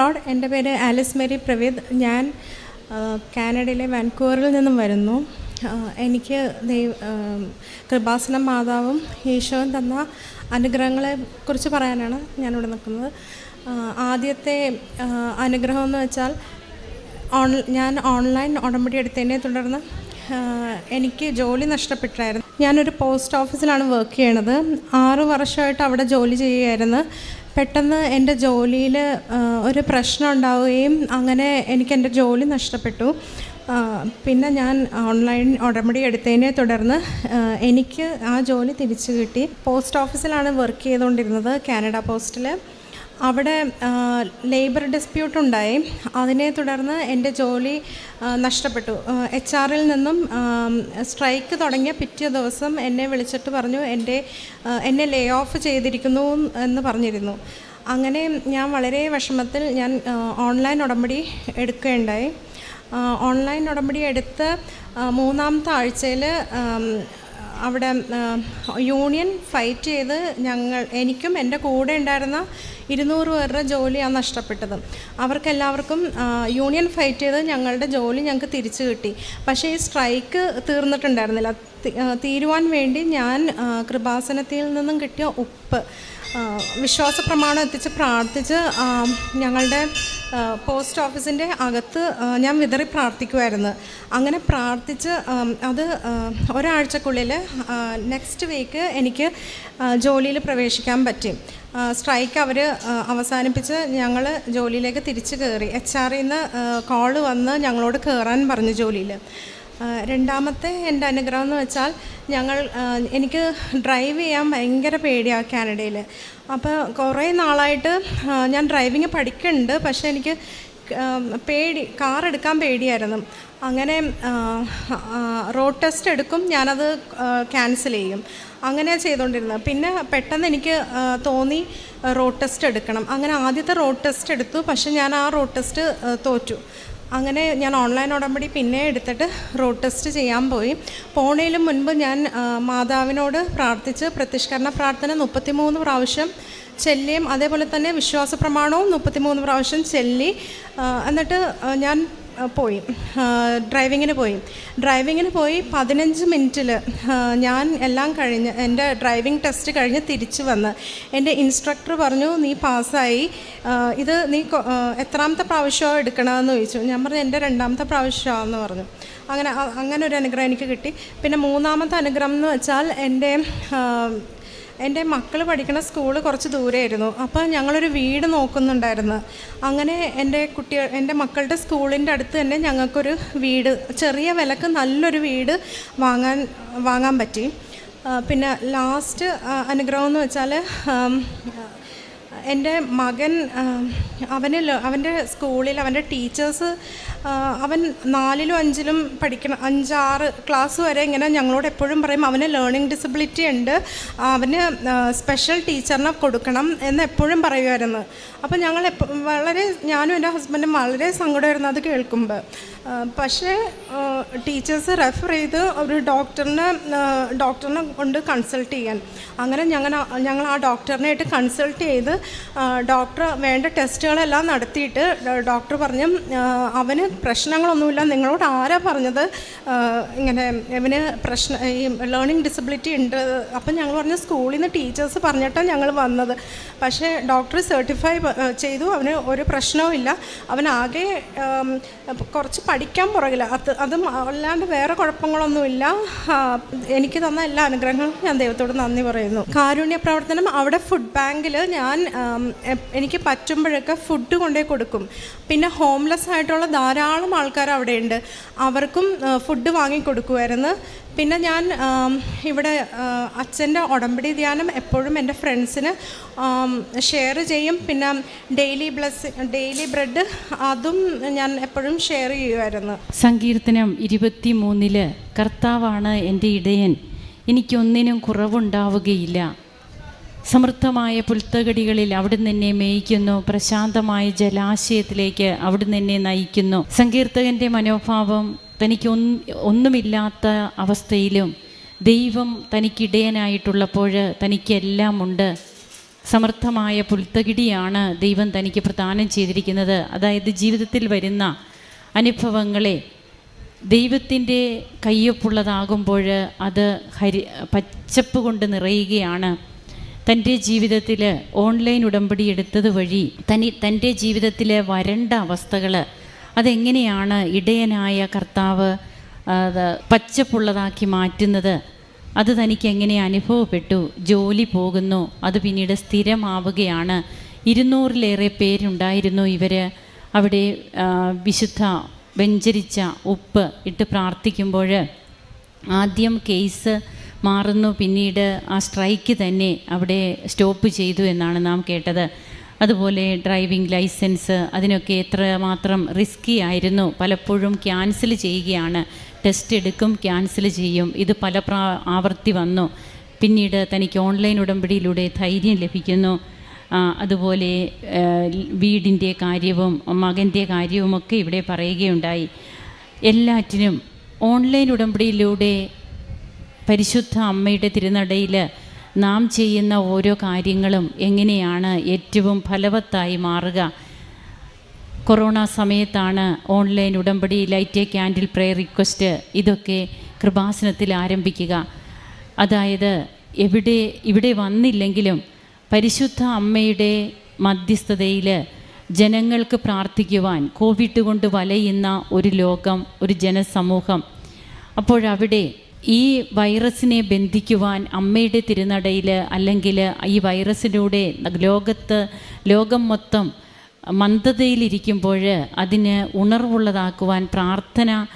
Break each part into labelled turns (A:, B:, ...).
A: Load എന്റെ പേര് Alice Mary പ്രവീദ്. ഞാൻ കാനഡയിലെ വാൻകൂവറിൽ നിന്നും വരുന്നു. എനിക്ക് ദൈവ കൃപാസന മാതാവും ഈശോയും തന്ന അനുഗ്രഹങ്ങളെ കുറിച്ച് പറയാനാണ് ഞാനിവിടെ നിൽക്കുന്നത്. ആദ്യത്തെ അനുഗ്രഹം എന്ന് വെച്ചാൽ ഓൺ ഞാൻ ഓൺലൈൻ ഉടമ്പടി എടുത്തതിനെ തുടർന്ന് എനിക്ക് ജോലി നഷ്ടപ്പെട്ടായിരുന്നു. ഞാനൊരു പോസ്റ്റ് ഓഫീസിലാണ് വർക്ക് ചെയ്യണത്. ആറ് വർഷമായിട്ട് അവിടെ ജോലി ചെയ്യുകയായിരുന്നു. പെട്ടെന്ന് എന്റെ ജോലിയിൽ ഒരു പ്രശ്നം ഉണ്ടാവുകയും അങ്ങനെ എനിക്ക് എന്റെ ജോലി നഷ്ടപ്പെട്ടു. പിന്നെ ഞാൻ ഓൺലൈൻ ഉടമ്പടി എടുത്തതിനെ തുടർന്ന് എനിക്ക് ആ ജോലി തിരിച്ചു കിട്ടി. പോസ്റ്റ് ഓഫീസിലാണ് വർക്ക് ചെയ്തുകൊണ്ടിരുന്നത് കാനഡ പോസ്റ്റിൽ അവിടെ ലേബർ ഡിസ്പ്യൂട്ട് ഉണ്ടായി. അതിനെ തുടർന്ന് എന്റെ ജോലി നഷ്ടപ്പെട്ടു. എച്ച് ആറിൽ നിന്നും സ്ട്രൈക്ക് തുടങ്ങിയ പിറ്റേ ദിവസം എന്നെ വിളിച്ചിട്ട് പറഞ്ഞു എന്റെ എന്നെ ലേ ഓഫ് ചെയ്തിരിക്കുന്നു എന്ന് പറഞ്ഞിരുന്നു. അങ്ങനെ ഞാൻ വളരെ വിഷമത്തിൽ ഞാൻ ഓൺലൈൻ ഉടമ്പടി എടുക്കുകയുണ്ടായി. ഓൺലൈൻ ഉടമ്പടി എടുത്ത് മൂന്നാമത്തെ ആഴ്ചയിൽ അവിടെ യൂണിയൻ ഫൈറ്റ് ചെയ്ത് ഞങ്ങൾ എനിക്കും എന്റെ കൂടെ ഉണ്ടായിരുന്ന ഇരുന്നൂറ് പേരുടെ ജോലിയാണ് നഷ്ടപ്പെട്ടത്. അവർക്കെല്ലാവർക്കും യൂണിയൻ ഫൈറ്റ് ചെയ്ത് ഞങ്ങളുടെ ജോലി ഞങ്ങൾക്ക് തിരിച്ചു കിട്ടി. പക്ഷേ ഈ സ്ട്രൈക്ക് തീർന്നിട്ടുണ്ടായിരുന്നില്ല. തീരുവാൻ വേണ്ടി ഞാൻ കൃപാസനത്തിൽ നിന്നും കിട്ടിയ ഉപ്പ് വിശ്വാസ പ്രമാണം എത്തിച്ച് പ്രാർത്ഥിച്ച് ഞങ്ങളുടെ പോസ്റ്റ് ഓഫീസിന്റെ അകത്ത് ഞാൻ വിതറി പ്രാർത്ഥിക്കുമായിരുന്നു അങ്ങനെ പ്രാർത്ഥിച്ച് അത് ഒരാഴ്ചക്കുള്ളിൽ നെക്സ്റ്റ് വീക്ക് എനിക്ക് ജോലിയിൽ പ്രവേശിക്കാൻ പറ്റി. സ്ട്രൈക്ക് അവർ അവസാനിപ്പിച്ച് ഞങ്ങൾ ജോലിയിലേക്ക് തിരിച്ചു കയറി എച്ച് ആറിൽ നിന്ന് കോൾ വന്ന് ഞങ്ങളോട് കയറാൻ പറഞ്ഞു ജോലിയിൽ രണ്ടാമത്തെ എന്റെ അനുഗ്രഹം എന്ന് വെച്ചാൽ ഞങ്ങൾ എനിക്ക് ഡ്രൈവ് ചെയ്യാൻ ഭയങ്കര പേടിയാണ് കാനഡയിൽ അപ്പോൾ കുറേ നാളായിട്ട് ഞാൻ ഡ്രൈവിങ് പഠിക്കുന്നുണ്ട് പക്ഷേ എനിക്ക് പേടി കാർ എടുക്കാൻ പേടിയായിരുന്നു. അങ്ങനെ റോഡ് ടെസ്റ്റ് എടുക്കും ഞാനത് ക്യാൻസൽ ചെയ്യും. അങ്ങനെ ചെയ്തുകൊണ്ടിരുന്നത് പിന്നെ പെട്ടെന്ന് എനിക്ക് തോന്നി റോഡ് ടെസ്റ്റ് എടുക്കണം. അങ്ങനെ ആദ്യത്തെ റോഡ് ടെസ്റ്റ് എടുത്തു പക്ഷേ ഞാൻ ആ റോഡ് ടെസ്റ്റ് തോറ്റു. അങ്ങനെ ഞാൻ ഓൺലൈൻ ഉടമ്പടി പിന്നെ എടുത്തിട്ട് റോഡ് ടെസ്റ്റ് ചെയ്യാൻ പോയി. പോണേലും മുൻപ് ഞാൻ മാതാവിനോട് പ്രാർത്ഥിച്ച് പ്രത്യഷ്കരണ പ്രാർത്ഥന മുപ്പത്തിമൂന്ന് പ്രാവശ്യം ചെല്ലിയും അതേപോലെ തന്നെ വിശ്വാസ പ്രമാണവും മുപ്പത്തിമൂന്ന് പ്രാവശ്യം ചെല്ലി. എന്നിട്ട് ഞാൻ പോയി. ഡ്രൈവിങ്ങിന് പോയി. ഡ്രൈവിങ്ങിന് പോയി പതിനഞ്ച് മിനിറ്റിൽ ഞാൻ എല്ലാം കഴിഞ്ഞ് എന്റെ ഡ്രൈവിംഗ് ടെസ്റ്റ് കഴിഞ്ഞ് തിരിച്ചു വന്ന്. എന്റെ ഇൻസ്ട്രക്ടർ പറഞ്ഞു നീ പാസ്സായി. ഇത് നീ എത്രാമത്തെ പ്രാവശ്യമാണ് എടുക്കണമെന്ന് ചോദിച്ചു. ഞാൻ പറഞ്ഞു എന്റെ രണ്ടാമത്തെ പ്രാവശ്യമാണെന്ന് പറഞ്ഞു. അങ്ങനെ അങ്ങനെ ഒരു അനുഗ്രഹം എനിക്ക് കിട്ടി. പിന്നെ മൂന്നാമത്തെ അനുഗ്രഹം എന്ന് വെച്ചാൽ എന്റെ എന്റെ മക്കൾ പഠിക്കുന്ന സ്കൂൾ കുറച്ച് ദൂരെയായിരുന്നു. അപ്പോൾ ഞങ്ങളൊരു വീട് നോക്കുന്നുണ്ടായിരുന്നു. അങ്ങനെ എന്റെ കുട്ടി എന്റെ മക്കളുടെ സ്കൂളിന്റെ അടുത്ത് തന്നെ ഞങ്ങൾക്കൊരു വീട് ചെറിയ വിലക്ക് നല്ലൊരു വീട് വാങ്ങാൻ വാങ്ങാൻ പറ്റി. പിന്നെ ലാസ്റ്റ് അനുഗ്രഹം എന്ന് വെച്ചാൽ എന്റെ മകൻ അവന് അവന്റെ സ്കൂളിൽ അവന്റെ ടീച്ചേഴ്സ് അവൻ നാലിലും അഞ്ചിലും പഠിക്കണം. അഞ്ചാറ് ക്ലാസ് വരെ ഇങ്ങനെ ഞങ്ങളോട് എപ്പോഴും പറയും അവന് ലേണിംഗ് ഡിസബിലിറ്റി ഉണ്ട്. അവന് സ്പെഷ്യൽ ടീച്ചറിനെ കൊടുക്കണം എന്ന് എപ്പോഴും പറയുമായിരുന്നു. അപ്പോൾ ഞങ്ങൾ വളരെ ഞാനും എന്റെ ഹസ്ബൻഡും വളരെ സങ്കടമായിരുന്നു അത് കേൾക്കുമ്പോൾ പക്ഷേ ടീച്ചേഴ്സ് റെഫർ ചെയ്ത് ഒരു ഡോക്ടറിനെ ഡോക്ടറിനെ കൊണ്ട് കൺസൾട്ട് ചെയ്യാൻ. അങ്ങനെ ഞങ്ങൾ ഞങ്ങൾ ആ ഡോക്ടറിനായിട്ട് കൺസൾട്ട് ചെയ്ത് ഡോക്ടർ വേണ്ട ടെസ്റ്റുകളെല്ലാം നടത്തിയിട്ട് ഡോക്ടർ പറഞ്ഞു അവന് പ്രശ്നങ്ങളൊന്നുമില്ല. നിങ്ങളോട് ആരാ പറഞ്ഞത്? ഇങ്ങനെ ഇവന് പ്രശ്ന ഈ ലേണിംഗ് ഡിസബിലിറ്റി ഉണ്ട്. അപ്പം ഞങ്ങൾ പറഞ്ഞ സ്കൂളിൽ നിന്ന് ടീച്ചേഴ്സ് പറഞ്ഞിട്ടാണ് ഞങ്ങൾ വന്നത്. പക്ഷേ ഡോക്ടർ സർട്ടിഫൈ ചെയ്തു. അവന് ഒരു പ്രശ്നവും ഇല്ല. അവനാകെ കുറച്ച് പഠിക്കാൻ പുറകില്ല അത് അതും അല്ലാണ്ട് വേറെ കുഴപ്പങ്ങളൊന്നുമില്ല എനിക്ക് തന്ന എല്ലാ അനുഗ്രഹങ്ങളും ഞാൻ ദൈവത്തോട് നന്ദി പറയുന്നു. കാരുണ്യ പ്രവർത്തനം അവിടെ ഫുഡ് ബാങ്കിൽ ഞാൻ എനിക്ക് പറ്റുമ്പോഴൊക്കെ ഫുഡ് കൊണ്ടേ കൊടുക്കും. പിന്നെ ഹോംലെസ് ആയിട്ടുള്ള ധാരാളം ആൾക്കാർ അവിടെയുണ്ട്. അവർക്കും ഫുഡ് വാങ്ങിക്കൊടുക്കുമായിരുന്നു. പിന്നെ ഞാൻ ഇവിടെ അച്ഛന്റെ ഉടമ്പടി ധ്യാനം എപ്പോഴും എന്റെ ഫ്രണ്ട്സിന് ഷെയർ ചെയ്യും. പിന്നെ ഡെയിലി ബ്ലസ് ഡെയിലി ബ്രെഡ് അതും ഞാൻ എപ്പോഴും ഷെയർ ചെയ്യുമായിരുന്നു.
B: സങ്കീർത്തനം ഇരുപത്തി മൂന്നിൽ കർത്താവാണ് എന്റെ ഇടയൻ. എനിക്കൊന്നിനും കുറവുണ്ടാവുകയില്ല. സമൃദ്ധമായ പുൽത്തകടികളിൽ അവിടുന്ന് എന്നെ മേയിക്കുന്നു. പ്രശാന്തമായ ജലാശയത്തിലേക്ക് അവിടുന്ന് എന്നെ നയിക്കുന്നു. സങ്കീർത്തകന്റെ മനോഭാവം തനിക്ക് ഒന്ന് ഒന്നുമില്ലാത്ത അവസ്ഥയിലും ദൈവം തനിക്കിടയനായിട്ടുള്ളപ്പോൾ തനിക്കെല്ലാം ഉണ്ട് സമർത്ഥമായ പുൽത്തകിടിയാണ് ദൈവം തനിക്ക് പ്രദാനം ചെയ്തിരിക്കുന്നത്. അതായത് ജീവിതത്തിൽ വരുന്ന അനുഭവങ്ങളെ ദൈവത്തിന്റെ കയ്യൊപ്പുള്ളതാകുമ്പോൾ അത് ഹരി പച്ചപ്പ് കൊണ്ട് നിറയുകയാണ്. തന്റെ ജീവിതത്തിൽ ഓൺലൈൻ ഉടമ്പടി എടുത്തത് വഴി തനി തന്റെ ജീവിതത്തിലെ വരണ്ട അവസ്ഥകൾ അതെങ്ങനെയാണ് ഇടയനായ കർത്താവ് പച്ചപ്പുള്ളതാക്കി മാറ്റുന്നത്? അത് തനിക്ക് എങ്ങനെ അനുഭവപ്പെട്ടു? ജോലി പോകുന്നു. അത് പിന്നീട് സ്ഥിരമാവുകയാണ്. ഇരുന്നൂറിലേറെ പേരുണ്ടായിരുന്നു ഇവർ അവിടെ വിശുദ്ധ വെഞ്ചരിച്ച ഉപ്പ് ഇട്ട് പ്രാർത്ഥിക്കുമ്പോൾ ആദ്യം കേസ് മാറുന്നു. പിന്നീട് ആ സ്ട്രൈക്ക് തന്നെ അവിടെ സ്റ്റോപ്പ് ചെയ്തു എന്നാണ് നാം കേട്ടത്. അതുപോലെ ഡ്രൈവിംഗ് ലൈസൻസ് അതിനൊക്കെ എത്രമാത്രം റിസ്കി ആയിരുന്നു. പലപ്പോഴും ക്യാൻസൽ ചെയ്യുകയാണ്. ടെസ്റ്റ് എടുക്കും ക്യാൻസൽ ചെയ്യും. ഇത് പല പ്രാ ആവർത്തി വന്നു. പിന്നീട് തനിക്ക് ഓൺലൈൻ ഉടമ്പടിയിലൂടെ ധൈര്യം ലഭിക്കുന്നു. അതുപോലെ വീടിന്റെ കാര്യവും മകന്റെ കാര്യവുമൊക്കെ ഇവിടെ പറയുകയുണ്ടായി. എല്ലാറ്റിനും ഓൺലൈൻ ഉടമ്പടിയിലൂടെ പരിശുദ്ധ അമ്മയുടെ തിരുനടയിൽ നാം ചെയ്യുന്ന ഓരോ കാര്യങ്ങളും എങ്ങനെയാണ് ഏറ്റവും ഫലവത്തായി മാറുക? കൊറോണ സമയത്താണ് ഓൺലൈൻ ഉടമ്പടി light a candle prayer request ഇതൊക്കെ കൃപാസനത്തിൽ ആരംഭിക്കുക. അതായത് എവിടെ ഇവിടെ വന്നില്ലെങ്കിലും പരിശുദ്ധ അമ്മയുടെ മധ്യസ്ഥതയിൽ ജനങ്ങൾക്ക് പ്രാർത്ഥിക്കുവാൻ കോവിഡ് കൊണ്ട് വലയുന്ന ഒരു ലോകം ഒരു ജനസമൂഹം. അപ്പോഴവിടെ ഈ വൈറസിനെ ബന്ധിക്കുവാൻ അമ്മയുടെ തിരുനടയിൽ അല്ലെങ്കിൽ ഈ വൈറസിലൂടെ ലോകത്ത് ലോകം മൊത്തം മന്ദതയിലിരിക്കുമ്പോൾ അതിന് ഉണർവുള്ളതാക്കുവാൻ പ്രാർത്ഥന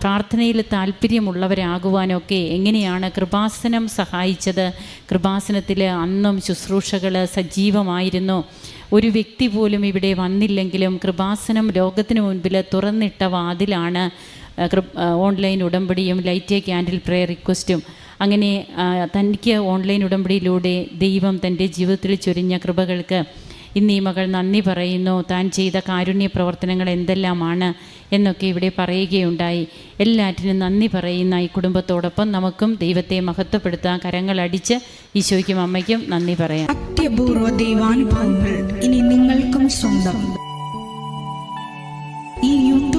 B: പ്രാർത്ഥനയിൽ താല്പര്യമുള്ളവരാകുവാനൊക്കെ എങ്ങനെയാണ് കൃപാസനം സഹായിച്ചത്? കൃപാസനത്തിൽ അന്നും ശുശ്രൂഷകൾ സജീവമായിരുന്നു. ഒരു വ്യക്തി പോലും ഇവിടെ വന്നില്ലെങ്കിലും കൃപാസനം ലോകത്തിന് മുൻപിൽ തുറന്നിട്ട വാതിലാണ് ഓൺലൈൻ ഉടമ്പടിയും ലൈറ്റ് എ ക്യാൻഡിൽ പ്രെയർ റിക്വസ്റ്റും അങ്ങനെ തനിക്ക് ഓൺലൈൻ ഉടമ്പടിയിലൂടെ ദൈവം തന്റെ ജീവിതത്തിൽ ചൊരിഞ്ഞ കൃപകൾക്ക് ഇന്ന് ഈ മകൾ നന്ദി പറയുന്നു. താൻ ചെയ്ത കാരുണ്യ പ്രവർത്തനങ്ങൾ എന്തെല്ലാമാണ് എന്നൊക്കെ ഇവിടെ പറയുകയുണ്ടായി. എല്ലാറ്റിനും നന്ദി പറയുന്ന ഈ കുടുംബത്തോടൊപ്പം നമുക്കും ദൈവത്തെ മഹത്വപ്പെടുത്താൻ കരങ്ങൾ അടിച്ച് ഈശോയ്ക്കും അമ്മയ്ക്കും നന്ദി പറയാം.
C: അത്യപൂർവ ദൈവാനുഭവങ്ങൾ ഇനി നിങ്ങൾക്കും സ്വന്തം. ഈ